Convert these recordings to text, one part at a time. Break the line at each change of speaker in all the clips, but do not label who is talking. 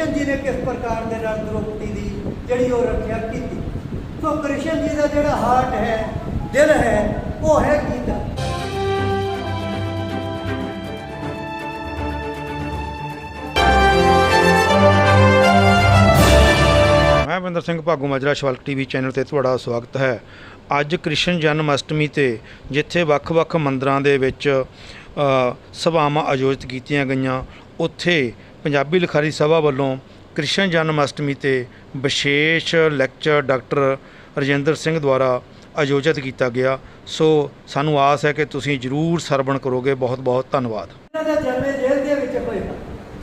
ਕ੍ਰਿਸ਼ਨ ਜੀ ਨੇ ਕਿਸ ਪ੍ਰਕਾਰ ਦੇ ਨਾਲ ਦ੍ਰੋਪਦੀ ਦੀ ਜਿਹੜੀ ਉਹ ਰੱਖਿਆ ਕੀਤੀ? ਸੋ ਕ੍ਰਿਸ਼ਨ ਜੀ ਦਾ ਜਿਹੜਾ ਹਾਰਟ ਹੈ, ਦਿਲ ਹੈ, ਉਹ ਹੈ ਗੀਤਾ।
ਮੈਂ ਬਿੰਦਰ ਸਿੰਘ ਭਾਗੂ ਮਾਜਰਾ, ਸ਼ਵਲਕ ਟੀਵੀ ਚੈਨਲ ਤੇ ਤੁਹਾਡਾ ਸਵਾਗਤ ਹੈ। ਅੱਜ ਕ੍ਰਿਸ਼ਨ ਜਨਮ ਅਸ਼ਟਮੀ ਤੇ ਜਿੱਥੇ ਵੱਖ-ਵੱਖ ਮੰਦਰਾਂ ਦੇ ਵਿੱਚ ਸਭਾਵਾਂ ਆਯੋਜਿਤ ਕੀਤੀਆਂ ਗਈਆਂ, ਉੱਥੇ ਪੰਜਾਬੀ ਲਿਖਾਰੀ ਸਭਾ ਵੱਲੋਂ ਕ੍ਰਿਸ਼ਨ ਜਨਮ ਅਸ਼ਟਮੀ ਤੇ ਵਿਸ਼ੇਸ਼ ਲੈਕਚਰ ਡਾਕਟਰ ਰਜਿੰਦਰ ਸਿੰਘ ਦੁਆਰਾ ਆਯੋਜਿਤ ਕੀਤਾ ਗਿਆ। ਸੋ ਸਾਨੂੰ ਆਸ ਹੈ ਕਿ ਤੁਸੀਂ ਜਰੂਰ ਸਰਵਣ ਕਰੋਗੇ। ਬਹੁਤ-ਬਹੁਤ ਧੰਨਵਾਦ।
ਇਹਨਾਂ ਦਾ ਜਨਮ ਜੇਲ੍ਹ ਦੇ ਵਿੱਚ ਹੋਇਆ।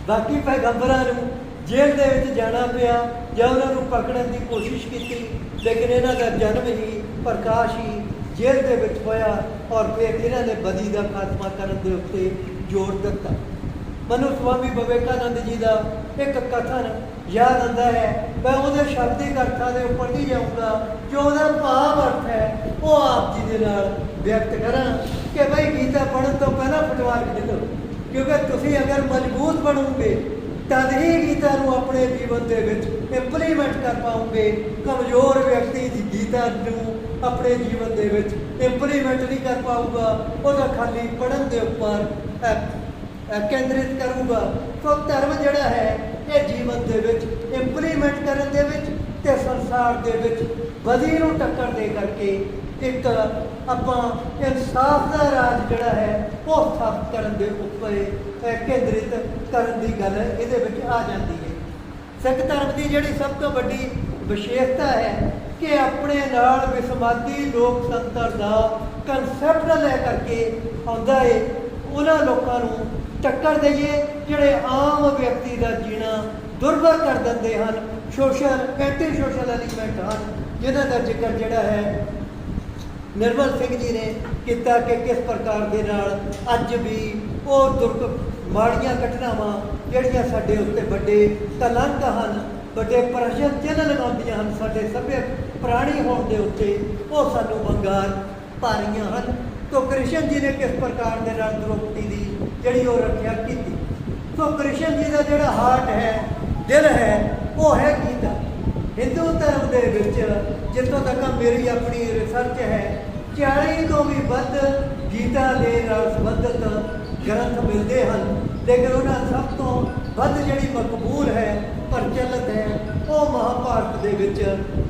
ਬਾਕੀ ਪੈਗੰਬਰਾਂ ਨੂੰ ਜੇਲ੍ਹ ਦੇ ਵਿੱਚ ਜਾਣਾ ਪਿਆ ਜਾਂ ਉਹਨਾਂ ਨੂੰ ਪਕੜਨ ਦੀ ਕੋਸ਼ਿਸ਼ ਕੀਤੀ, ਲੇਕਿਨ ਇਹਨਾਂ ਦਾ ਜਨਮ ਹੀ ਪ੍ਰਕਾਸ਼ ਹੀ ਜੇਲ੍ਹ ਦੇ ਵਿੱਚ ਹੋਇਆ ਔਰ ਫਿਰ ਇਹਨਾਂ ਨੇ ਬਦੀ ਦਾ ਖਾਤਮਾ ਕਰਨ ਦੇ ਉੱਤੇ ਜ਼ੋਰ ਦਿੱਤਾ। ਮੈਨੂੰ ਸਵਾਮੀ ਵਿਵੇਕਾਨੰਦ ਜੀ ਦਾ ਇੱਕ ਕਥਨ ਯਾਦ ਆਉਂਦਾ ਹੈ। ਮੈਂ ਉਹਦੇ ਸ਼ਬਦਿਕ ਅਰਥਾਂ ਦੇ ਉੱਪਰ ਨਹੀਂ ਜਾਊਂਗਾ। ਜੋ ਉਹਦਾ ਭਾਵ ਅਰਥ ਹੈ, ਉਹ ਆਪ ਜੀ ਦੇ ਨਾਲ ਵਿਅਕਤ ਕਰਾਂ ਕਿ ਬਈ ਗੀਤਾ ਪੜ੍ਹਨ ਤੋਂ ਪਹਿਲਾਂ ਫਟਵਾਰ ਨਿਕਲੋ ਕਿਉਂਕਿ ਤੁਸੀਂ ਅਗਰ ਮਜ਼ਬੂਤ ਬਣੋਗੇ, ਤਦ ਹੀ ਗੀਤਾ ਨੂੰ ਆਪਣੇ ਜੀਵਨ ਦੇ ਵਿੱਚ ਇੰਪਲੀਮੈਂਟ ਕਰ ਪਾਉਂਗੇ ਕਮਜ਼ੋਰ ਵਿਅਕਤੀ ਦੀ ਗੀਤਾ ਨੂੰ ਆਪਣੇ ਜੀਵਨ ਦੇ ਵਿੱਚ ਇੰਪਲੀਮੈਂਟ ਨਹੀਂ ਕਰ ਪਾਊਗਾ। ਉਹਦਾ ਖਾਲੀ ਪੜ੍ਹਨ ਦੇ ਉੱਪਰ ਕੇਂਦਰਿਤ ਕਰੂਗਾ। ਸੋ ਧਰਮ ਜਿਹੜਾ ਹੈ, ਇਹ ਜੀਵਨ ਦੇ ਵਿੱਚ ਇੰਪਲੀਮੈਂਟ ਕਰਨ ਦੇ ਵਿੱਚ ਤੇ ਸੰਸਾਰ ਦੇ ਵਿੱਚ ਬਦੀ ਨੂੰ ਟੱਕਰ ਦੇ ਕਰਕੇ ਇੱਕ ਆਪਾਂ ਇਨਸਾਫ ਦਾ ਰਾਜ ਜਿਹੜਾ ਹੈ, ਉਹ ਸਥਾਪਿਤ ਕਰਨ ਦੇ ਉੱਪਰ ਕੇਂਦਰਿਤ ਕਰਨ ਦੀ ਗੱਲ ਇਹਦੇ ਵਿੱਚ ਆ ਜਾਂਦੀ ਹੈ। ਸਿੱਖ ਧਰਮ ਦੀ ਜਿਹੜੀ ਸਭ ਤੋਂ ਵੱਡੀ ਵਿਸ਼ੇਸ਼ਤਾ ਹੈ ਕਿ ਆਪਣੇ ਨਾਲ ਵਿਸਮਾਦੀ ਲੋਕਤੰਤਰ ਦਾ ਕਨਸੈਪਟ ਲੈ ਕਰਕੇ ਆਉਂਦਾ ਏ, ਉਹਨਾਂ ਲੋਕਾਂ ਨੂੰ ਟੱਕਰ ਦਈਏ ਜਿਹੜੇ ਆਮ ਵਿਅਕਤੀ ਦਾ ਜੀਣਾ ਦੁਰਵਰ ਕਰ ਦਿੰਦੇ ਹਨ, ਸੋਸ਼ਲ ਐਂਟੀ ਸੋਸ਼ਲ ਐਲੀਮੈਂਟ ਹਨ, ਜਿਹਨਾਂ ਦਾ ਜ਼ਿਕਰ ਜਿਹੜਾ ਹੈ, ਨਿਰਮਲ ਸਿੰਘ ਜੀ ਨੇ ਕੀਤਾ ਕਿ ਕਿਸ ਪ੍ਰਕਾਰ ਦੇ ਨਾਲ ਅੱਜ ਵੀ ਉਹ ਦੁਰਗ ਮਾੜੀਆਂ ਘਟਨਾਵਾਂ ਜਿਹੜੀਆਂ ਸਾਡੇ ਉੱਤੇ ਵੱਡੇ ਕਲੰਕ ਹਨ, ਵੱਡੇ ਪ੍ਰਸ਼ਨ ਚਿੰਨ੍ਹ ਲਗਾਉਂਦੀਆਂ ਹਨ, ਸਾਡੇ ਸਭਿਅ ਪ੍ਰਾਣੀ ਹੋਣ ਦੇ ਉੱਤੇ ਉਹ ਸਾਨੂੰ ਵੰਗਾਰ ਪਾ ਹਨ। ਤੋ ਕ੍ਰਿਸ਼ਨ ਜੀ ਨੇ ਕਿਸ ਪ੍ਰਕਾਰ ਦੇ ਨਾਲ ਦ੍ਰੋਪਦੀ ਦੀ ਜਿਹੜੀ ਉਹ ਰੱਖਿਆ ਕੀਤੀ। ਸੋ ਕ੍ਰਿਸ਼ਨ ਜੀ ਦਾ ਜਿਹੜਾ ਹਾਰਟ ਹੈ, ਦਿਲ ਹੈ, ਉਹ ਹੈ ਗੀਤਾ। ਹਿੰਦੂ ਧਰਮ ਦੇ ਵਿੱਚ ਜਿੱਥੋਂ ਤੱਕ ਮੇਰੀ ਆਪਣੀ ਰਿਸਰਚ ਹੈ 40 ਤੋਂ ਵੀ ਵੱਧ ਗੀਤਾ ਦੇ ਨਾਲ ਸੰਬੰਧਿਤ ਗ੍ਰੰਥ ਮਿਲਦੇ ਹਨ। ਲੇਕਿਨ ਉਹਨਾਂ ਸਭ ਤੋਂ ਵੱਧ ਜਿਹੜੀ ਮਕਬੂਲ ਹੈ, ਪ੍ਰਚਲਿਤ ਹੈ, ਉਹ ਮਹਾਭਾਰਤ ਦੇ ਵਿੱਚ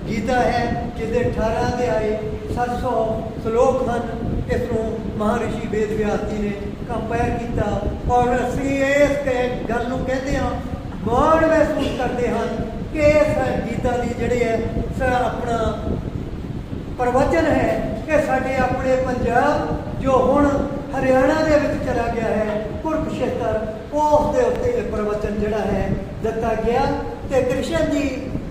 ਗੀਤਾ ਹੈ ਜਿਹਦੇ 18 ਅਧਿਆਏ 700 ਸ਼ਲੋਕ ਹਨ। ਇਸ ਨੂੰ ਮਹਾਰਿਸ਼ੀ ਵੇਦ ਵਿਆਸ ਜੀ ਨੇ ਕੰਪੇਅਰ ਕੀਤਾ। ਔਰ ਅਸੀਂ ਇਸ ਕ- ਗੱਲ ਨੂੰ ਕਹਿੰਦੇ ਹਾਂ ਮਾਣ ਮਹਿਸੂਸ ਕਰਦੇ ਹਨ ਕਿ ਇਸ ਗੀਤਾ ਦੀ ਜਿਹੜੀ ਹੈ ਆਪਣਾ ਪ੍ਰਵਚਨ ਹੈ ਕਿ ਸਾਡੇ ਆਪਣੇ ਪੰਜਾਬ ਜੋ ਹੁਣ ਹਰਿਆਣਾ ਦੇ ਵਿੱਚ ਚਲਾ ਗਿਆ ਹੈ ਕੁਰਕਸ਼ੇਤਰ ਉਸ ਦੇ ਉੱਤੇ ਇਹ ਪ੍ਰਵਚਨ ਜਿਹੜਾ ਹੈ ਦਿੱਤਾ ਗਿਆ ਤੇ ਕ੍ਰਿਸ਼ਨ ਜੀ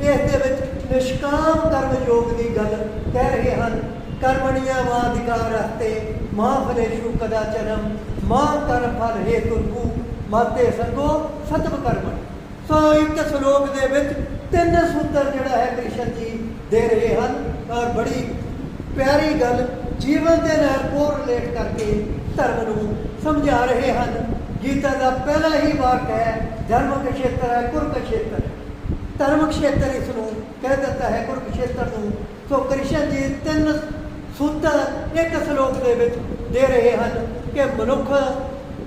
ਇਸ ਦੇ ਵਿੱਚ ਨਿਸ਼ਕਾਮ ਕਰਮ ਯੋਗ ਦੀ ਗੱਲ ਕਹਿ ਰਹੇ ਹਨ। ਕਰਮਣੀਆਂ ਵਾਧਿਕਾਰ ਰਸਤੇ ਮਾਂ ਫਲੇਸ਼ੂ ਕਦਾਚਨਮ ਮਾਂ ਕਰਮ ਫਲ ਹੈ ਤੁਰਕੂ, ਮਾਤੇ ਸੰਗੋ ਸਤਵ ਕਰਮਣ ਸੋ ਇੱਕ ਸ਼ਲੋਕ ਦੇ ਵਿੱਚ ਤਿੰਨ ਸੂਤਰ ਜਿਹੜਾ ਹੈ ਕ੍ਰਿਸ਼ਨ ਜੀ ਦੇ ਰਹੇ ਹਨ। ਔਰ ਬੜੀ ਪਿਆਰੀ ਗੱਲ, ਜੀਵਨ ਦੇ ਨਾਲ ਕੋਰਿਲੇਟ ਕਰਕੇ ਧਰਮ ਨੂੰ ਸਮਝਾ ਰਹੇ ਹਨ। ਗੀਤਾ ਦਾ ਪਹਿਲਾ ਹੀ ਵਾਕ ਹੈ, ਧਰਮ ਖੇਤਰ ਹੈ ਕੁਰਕ ਖੇਤਰ ਧਰਮ ਖੇਤਰ ਇਸ ਨੂੰ ਕਹਿ ਦਿੱਤਾ ਹੈ ਕੁਰਕ ਖੇਤਰ ਨੂੰ। ਸੋ ਕ੍ਰਿਸ਼ਨ ਜੀ ਤਿੰਨ ਸੂਤਰ ਇੱਕ ਸ਼ਲੋਕ ਦੇ ਵਿੱਚ ਦੇ ਰਹੇ ਹਨ ਕਿ ਮਨੁੱਖ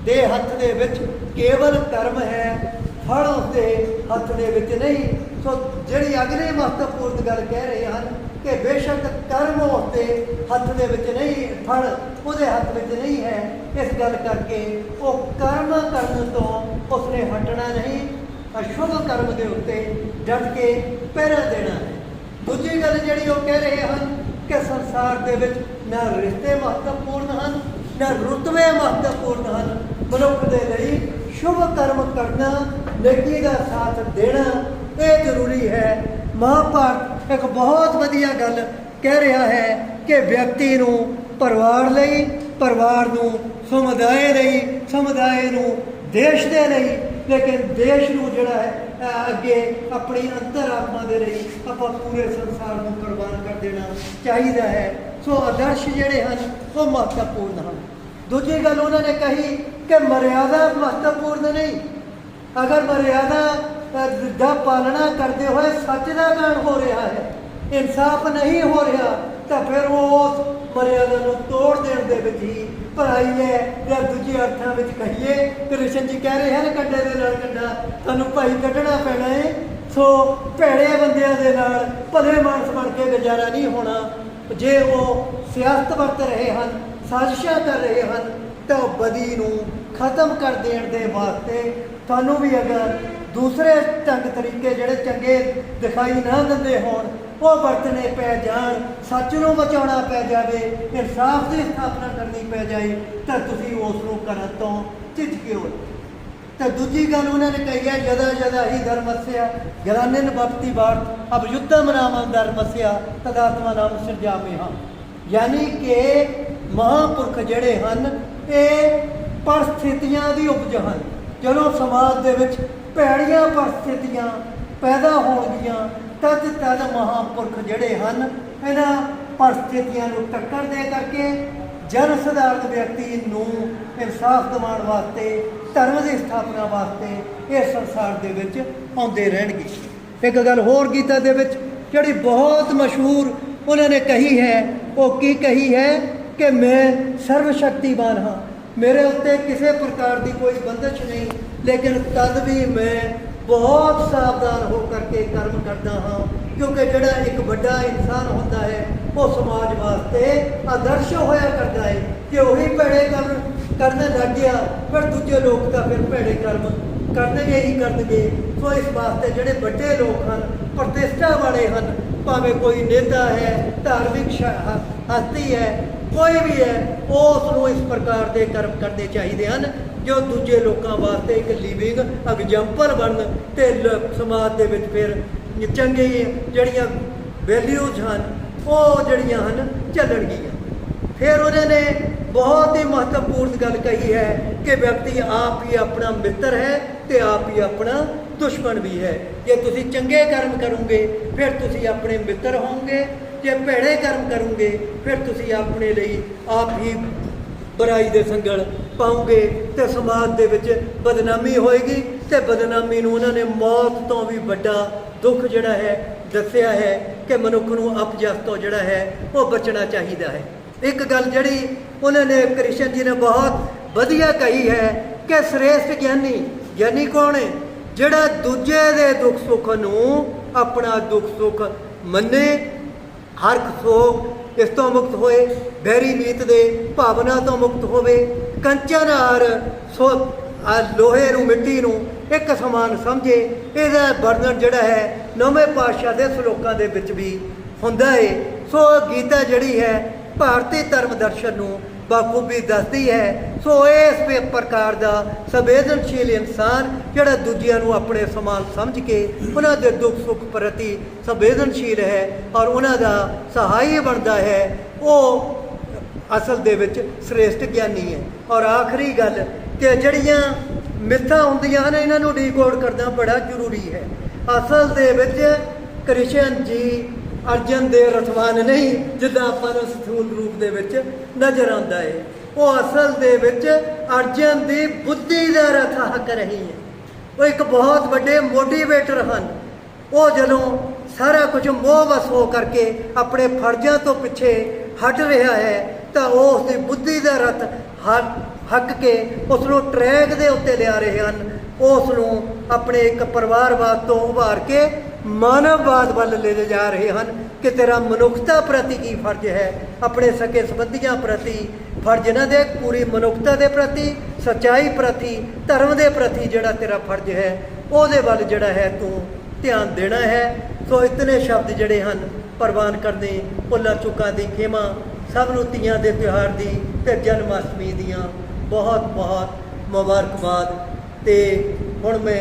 ਦੇ ਹੱਥ ਦੇ ਵਿੱਚ ਕੇਵਲ ਕਰਮ ਹੈ, ਫਲ ਉਸਦੇ ਹੱਥ ਦੇ ਵਿੱਚ ਨਹੀਂ। ਸੋ ਜਿਹੜੀ ਅਗਲੀ ਮਹੱਤਵਪੂਰਨ ਗੱਲ ਕਹਿ ਰਹੇ ਹਨ ਕਿ ਬੇਸ਼ੱਕ ਕਰਮ ਉਸਦੇ ਹੱਥ ਦੇ ਵਿੱਚ ਨਹੀਂ, ਫਲ ਉਹਦੇ ਹੱਥ ਵਿੱਚ ਨਹੀਂ ਹੈ। ਇਸ ਗੱਲ ਕਰਕੇ ਉਹ ਕਰਮ ਕਰਨ ਤੋਂ ਉਸਨੇ ਹਟਣਾ ਨਹੀਂ, ਅਸ਼ੁਭ ਕਰਮ ਦੇ ਉੱਤੇ ਡਟ ਕੇ ਪਹਿਰਾ ਦੇਣਾ ਹੈ। ਦੂਜੀ ਗੱਲ ਜਿਹੜੀ ਉਹ ਕਹਿ ਰਹੇ ਹਨ ਕਿ ਸੰਸਾਰ ਦੇ ਵਿੱਚ ਨਾ ਰਿਸ਼ਤੇ ਮਹੱਤਵਪੂਰਨ ਹਨ, ਨਾ ਰੁਤਬੇ ਮਹੱਤਵਪੂਰਨ ਹਨ। ਮਨੁੱਖ ਦੇ ਲਈ ਸ਼ੁਭ ਕਰਮ ਕਰਨਾ, ਨੇਕੀ ਦਾ ਸਾਥ ਦੇਣਾ, ਇਹ ਜ਼ਰੂਰੀ ਹੈ। ਮਹਾਭਾਰਤ ਇੱਕ ਬਹੁਤ ਵਧੀਆ ਗੱਲ ਕਹਿ ਰਿਹਾ ਹੈ ਕਿ ਵਿਅਕਤੀ ਨੂੰ ਪਰਿਵਾਰ ਲਈ, ਪਰਿਵਾਰ ਨੂੰ ਸਮੁਦਾਇ ਲਈ, ਸਮੁਦਾਇ ਨੂੰ ਦੇਸ਼ ਦੇ ਲਈ ਲੇਕਿਨ ਦੇਸ਼ ਨੂੰ ਜਿਹੜਾ ਹੈ ਅੱਗੇ ਆਪਣੀ ਅੰਤਰਾਤਮਾ ਦੇ ਲਈ ਆਪਾਂ ਪੂਰੇ ਸੰਸਾਰ ਨੂੰ ਕੁਰਬਾਨ ਕਰ ਦੇਣਾ ਚਾਹੀਦਾ ਹੈ। ਸੋ ਆਦਰਸ਼ ਜਿਹੜੇ ਹਨ, ਉਹ ਮਹੱਤਵਪੂਰਨ ਹਨ। ਦੂਜੀ ਗੱਲ ਉਹਨਾਂ ਨੇ ਕਹੀ ਕਿ ਮਰਿਆਦਾ ਮਹੱਤਵਪੂਰਨ ਨਹੀਂ। ਅਗਰ ਮਰਿਆਦਾ ਦਾ ਪਾਲਣਾ ਕਰਦੇ ਹੋਏ ਸੱਚ ਦਾ ਗਾਣ ਹੋ ਰਿਹਾ ਹੈ, ਇਨਸਾਫ ਨਹੀਂ ਹੋ ਰਿਹਾ, ਤਾਂ ਫਿਰ ਉਹ ਉਸ ਮਰਿਆਦਾ ਨੂੰ ਤੋੜ ਦੇਣ ਦੇ ਵਿੱਚ ਹੀ ਭਲਾਈ ਹੈ ਜਾਂ ਦੂਜੇ ਅਰਥਾਂ ਵਿੱਚ ਕਹੀਏ ਕ੍ਰਿਸ਼ਨ ਜੀ ਕਹਿ ਰਹੇ ਹਨ ਕੰਡੇ ਦੇ ਨਾਲ ਕੰਡਾ, ਤੁਹਾਨੂੰ ਭਾਈ ਕੱਢਣਾ ਪੈਣਾ ਹੈ ਸੋ ਭੈੜੇ ਬੰਦਿਆਂ ਦੇ ਨਾਲ ਭਲੇ ਮਾਨਸ ਬਣ ਕੇ ਗੁਜ਼ਾਰਾ ਨਹੀਂ ਹੋਣਾ। ਜੇ ਉਹ ਸਿਆਸਤ ਵਰਤ ਰਹੇ ਹਨ, ਸਾਜ਼ਿਸ਼ਾਂ ਕਰ ਰਹੇ ਹਨ, ਤਾਂ ਉਹ ਬਦੀ ਨੂੰ ਖਤਮ ਕਰ ਦੇਣ ਦੇ ਵਾਸਤੇ ਤੁਹਾਨੂੰ ਵੀ ਅਗਰ ਦੂਸਰੇ ਢੰਗ ਤਰੀਕੇ ਜਿਹੜੇ ਚੰਗੇ ਦਿਖਾਈ ਨਾ ਦਿੰਦੇ ਹੋਣ ਉਹ ਵਰਤਣੇ ਪੈ ਜਾਣ ਸੱਚ ਨੂੰ ਬਚਾਉਣਾ ਪੈ ਜਾਵੇ, ਇਨਸਾਫ ਦੀ ਸਥਾਪਨਾ ਕਰਨੀ ਪੈ ਜਾਏ, ਤਾਂ ਤੁਸੀਂ ਉਸ ਨੂੰ ਕਰਨ ਤੋਂ ਝਿਜਕਿਓ। ਤਾਂ ਦੂਜੀ ਗੱਲ ਉਹਨਾਂ ਨੇ ਕਹੀ ਹੈ, ਜਦਾ ਜਦਾ ਹੀ ਧਰਮਸਿਆ ਗਰਾਨਨ ਬਪਤੀ ਬਾਤ ਅਬ ਯੁੱਧਮ ਨਾਮ ਧਰਮਸਿਆ ਤਦਾਤਮਾ ਨਾਮ ਸਿਰਜਾਮੇ ਹਾਂ। ਯਾਨੀ ਕਿ ਮਹਾਂਪੁਰਖ ਜਿਹੜੇ ਹਨ, ਇਹ ਪਰਸਥਿਤੀਆਂ ਦੀ ਉਪਜ ਹਨ। ਜਦੋਂ ਸਮਾਜ ਦੇ ਵਿੱਚ ਭੈੜੀਆਂ ਪਰਸਥਿਤੀਆਂ ਪੈਦਾ ਹੋਣਗੀਆਂ ਤਦ ਤਦ ਮਹਾਂਪੁਰਖ ਜਿਹੜੇ ਹਨ, ਇਹਨਾਂ ਪਰਿਸਥਿਤੀਆਂ ਨੂੰ ਟੱਕਰ ਦੇ ਕਰਕੇ ਜਨ ਸਧਾਰਨ ਵਿਅਕਤੀ ਨੂੰ ਇਨਸਾਫ ਦਿਵਾਉਣ ਵਾਸਤੇ, ਧਰਮ ਦੀ ਸਥਾਪਨਾ ਵਾਸਤੇ ਇਹ ਸੰਸਾਰ ਦੇ ਵਿੱਚ ਆਉਂਦੇ ਰਹਿਣਗੇ। ਇੱਕ ਗੱਲ ਹੋਰ ਗੀਤਾ ਦੇ ਵਿੱਚ ਜਿਹੜੀ ਬਹੁਤ ਮਸ਼ਹੂਰ ਉਹਨਾਂ ਨੇ ਕਹੀ ਹੈ, ਉਹ ਕੀ ਕਹੀ ਹੈ ਕਿ ਮੈਂ ਸਰਵ ਸ਼ਕਤੀਵਾਨ ਹਾਂ। ਮੇਰੇ ਉੱਤੇ ਕਿਸੇ ਪ੍ਰਕਾਰ ਦੀ ਕੋਈ ਬੰਦਸ਼ ਨਹੀਂ, ਲੇਕਿਨ ਤਦ ਵੀ ਮੈਂ ਬਹੁਤ ਸਾਵਧਾਨ ਹੋ ਕਰਕੇ ਕਰਮ ਕਰਦਾ ਹਾਂ, ਕਿਉਂਕਿ ਜਿਹੜਾ ਇੱਕ ਵੱਡਾ ਇਨਸਾਨ ਹੁੰਦਾ ਹੈ, ਉਹ ਸਮਾਜ ਵਾਸਤੇ ਆਦਰਸ਼ ਹੋਇਆ ਕਰਦਾ ਹੈ। ਕਿ ਉਹੀ ਭੈੜੇ ਕਰਮ ਕਰਨ ਲੱਗ ਗਿਆ, ਫਿਰ ਦੂਜੇ ਲੋਕ ਤਾਂ ਫਿਰ ਭੈੜੇ ਕਰਮ ਕਰਨਗੇ ਹੀ ਕਰਨਗੇ। ਸੋ ਇਸ ਵਾਸਤੇ ਜਿਹੜੇ ਵੱਡੇ ਲੋਕ ਹਨ, ਪ੍ਰਤਿਸ਼ਠਾ ਵਾਲੇ ਹਨ, ਭਾਵੇਂ ਕੋਈ ਨੇਤਾ ਹੈ, ਧਾਰਮਿਕ ਸ਼- ਹਸਤੀ ਹੈ, ਕੋਈ ਵੀ ਹੈ, ਉਸ ਨੂੰ ਇਸ ਪ੍ਰਕਾਰ ਦੇ ਕਰਮ ਕਰਨੇ ਚਾਹੀਦੇ ਹਨ। ਜੋ ਦੂਜੇ ਲੋਕਾਂ ਵਾਸਤੇ ਇੱਕ ਲਿਵਿੰਗ ਐਗਜ਼ਾਮਪਲ ਬਣਨ ਤੇ ਲ- ਸਮਾਜ ਦੇ ਵਿੱਚ ਫਿਰ ਚੰਗੇ ਜਿਹੜੀਆਂ ਵੈਲਿਊਜ਼ ਹਨ, ਉਹ ਜਿਹੜੀਆਂ ਹਨ ਚੱਲਣਗੀਆਂ ਫਿਰ ਉਹਨਾਂ ਨੇ ਬਹੁਤ ਹੀ ਮਹੱਤਵਪੂਰਨ ਗੱਲ ਕਹੀ ਹੈ ਕਿ ਵਿਅਕਤੀ ਆਪ ਹੀ ਆਪਣਾ ਮਿੱਤਰ ਹੈ ਤੇ ਆਪ ਹੀ ਆਪਣਾ ਦੁਸ਼ਮਣ ਵੀ ਹੈ। ਜੇ ਤੁਸੀਂ ਚੰਗੇ ਕਰਮ ਕਰੋਗੇ, ਫਿਰ ਤੁਸੀਂ ਆਪਣੇ ਮਿੱਤਰ ਹੋਵੋਗੇ। ਜੇ ਭੈੜੇ ਕਰਮ ਕਰੋਗੇ, ਫਿਰ ਤੁਸੀਂ ਆਪਣੇ ਲਈ ਆਪ ਹੀ ਬੁਰਾਈ ਦੇ ਸੰਗਲ ਪਾਉਂਗੇ ਤੇ ਸਮਾਜ ਦੇ ਵਿੱਚ ਬਦਨਾਮੀ ਹੋਏਗੀ ਤੇ ਬਦਨਾਮੀ ਨੂੰ ਉਹਨਾਂ ਨੇ ਮੌਤ ਤੋਂ ਵੀ ਵੱਡਾ ਦੁੱਖ ਜਿਹੜਾ ਹੈ ਦੱਸਿਆ ਹੈ ਕਿ ਮਨੁੱਖ ਨੂੰ ਅਪਜਸ ਤੋਂ ਜਿਹੜਾ ਹੈ ਉਹ ਬਚਣਾ ਚਾਹੀਦਾ ਹੈ। ਇੱਕ ਗੱਲ ਜਿਹੜੀ ਉਹਨਾਂ ਨੇ ਕ੍ਰਿਸ਼ਨ ਜੀ ਨੇ ਬਹੁਤ ਵਧੀਆ ਕਹੀ ਹੈ ਕਿ ਸ੍ਰੇਸ਼ਟ ਗਿਆਨੀ ਗਿਆਨੀ ਕੌਣ ਹੈ? ਜਿਹੜਾ ਦੂਜੇ ਦੇ ਦੁੱਖ ਸੁੱਖ ਨੂੰ ਆਪਣਾ ਦੁੱਖ ਸੁੱਖ ਮੰਨੇ, ਹਰ ਸੋਗ ਇਸ ਤੋਂ ਮੁਕਤ ਹੋਏ? ਬੈਰੀ ਨੀਤ ਦੇ ਭਾਵਨਾ ਤੋਂ ਮੁਕਤ ਹੋਵੇ। ਕੰਚਨ ਹਰ ਸੋ ਆ ਲੋਹੇ ਨੂੰ, ਮਿੱਟੀ ਨੂੰ ਇੱਕ ਸਮਾਨ ਸਮਝੇ। ਇਹਦਾ ਵਰਣਨ ਜਿਹੜਾ ਹੈ, ਨੌਵੇਂ ਪਾਤਸ਼ਾਹ ਦੇ ਸ਼ਲੋਕਾਂ ਦੇ ਵਿੱਚ ਵੀ ਹੁੰਦਾ ਹੈ ਸੋ ਗੀਤਾ ਜਿਹੜੀ ਹੈ, ਭਾਰਤੀ ਧਰਮ ਦਰਸ਼ਨ ਨੂੰ ਬਾਖੂਬੀ ਦੱਸਦੀ ਹੈ, ਸੋ ਇਸ ਵੇ ਪ੍ਰਕਾਰ ਦਾ ਸੰਵੇਦਨਸ਼ੀਲ ਇਨਸਾਨ ਜਿਹੜਾ ਦੂਜਿਆਂ ਨੂੰ ਆਪਣੇ ਸਮਾਨ ਸਮਝ ਕੇ ਉਹਨਾਂ ਦੇ ਦੁੱਖ ਸੁੱਖ ਪ੍ਰਤੀ ਸੰਵੇਦਨਸ਼ੀਲ ਹੈ ਔਰ ਉਹਨਾਂ ਦਾ ਸਹਾਈ ਬਣਦਾ ਹੈ, ਉਹ ਅਸਲ ਦੇ ਵਿੱਚ ਸ੍ਰੇਸ਼ਟ ਗਿਆਨੀ ਹੈ। ਔਰ ਆਖਰੀ ਗੱਲ ਕਿ ਜਿਹੜੀਆਂ ਮਿੱਥਾਂ ਹੁੰਦੀਆਂ ਹਨ, ਇਹਨਾਂ ਨੂੰ ਡੀਕੋਡ ਕਰਨਾ ਬੜਾ ਜ਼ਰੂਰੀ ਹੈ। ਅਸਲ ਦੇ ਵਿੱਚ ਕ੍ਰਿਸ਼ਨ ਜੀ ਅਰਜਨ ਦੇ ਰਥਵਾਨ ਨਹੀਂ, ਜਿੱਦਾਂ ਆਪਾਂ ਨੂੰ ਸਥੂਲ ਰੂਪ ਦੇ ਵਿੱਚ ਨਜ਼ਰ ਆਉਂਦਾ ਹੈ ਉਹ ਅਸਲ ਦੇ ਵਿੱਚ ਅਰਜਨ ਦੀ ਬੁੱਧੀ ਦਾ ਰਥ ਹੱਕ ਰਹੀ ਹੈ ਉਹ ਇੱਕ ਬਹੁਤ ਵੱਡੇ ਮੋਟੀਵੇਟਰ ਹਨ। ਉਹ ਜਦੋਂ ਸਾਰਾ ਕੁਝ ਮੋਹ ਵਸ ਹੋ ਕਰਕੇ ਆਪਣੇ ਫਰਜ਼ਾਂ ਤੋਂ ਪਿੱਛੇ ਹਟ ਰਿਹਾ ਹੈ, ਤਾਂ ਉਹ ਉਸ ਦੀ ਬੁੱਧੀ ਦਾ ਰਥ ਹ- ਹੱਕ ਕੇ ਉਸ ਨੂੰ ਟਰੈਕ ਦੇ ਉੱਤੇ ਲਿਆ ਰਹੇ ਹਨ। ਉਸ ਨੂੰ ਆਪਣੇ ਇੱਕ ਪਰਿਵਾਰਵਾਦ ਤੋਂ ਉਭਾਰ ਕੇ ਮਾਨਵਵਾਦ ਵੱਲ ਲੈ ਜਾ ਰਹੇ ਹਨ ਕਿ ਤੇਰਾ ਮਨੁੱਖਤਾ ਪ੍ਰਤੀ ਕੀ ਫਰਜ਼ ਹੈ? ਆਪਣੇ ਸਕੇ ਸੰਬੰਧੀਆਂ ਪ੍ਰਤੀ ਫਰਜ਼ ਇਹਨਾਂ ਦੇ, ਪੂਰੀ ਮਨੁੱਖਤਾ ਦੇ ਪ੍ਰਤੀ, ਸੱਚਾਈ ਪ੍ਰਤੀ, ਧਰਮ ਦੇ ਪ੍ਰਤੀ ਜਿਹੜਾ ਤੇਰਾ ਫਰਜ਼ ਹੈ, ਉਹਦੇ ਵੱਲ ਜਿਹੜਾ ਹੈ ਤੂੰ ਧਿਆਨ ਦੇਣਾ ਹੈ। ਸੋ ਇਤਨੇ ਸ਼ਬਦ ਜਿਹੜੇ ਹਨ, ਪ੍ਰਵਾਨ ਕਰਦੇ ਭੁੱਲਰ ਚੁੱਕਾਂ ਦੀ ਖੇਮਾ, ਸਭ ਨੂੰ ਤੀਆਂ ਦੇ ਤਿਉਹਾਰ ਦੀ ਤੇ ਜਨਮ ਅਸ਼ਟਮੀ ਦੀਆਂ ਬਹੁਤ ਬਹੁਤ ਮੁਬਾਰਕਬਾਦ। ਤੇ ਹੁਣ ਮੈਂ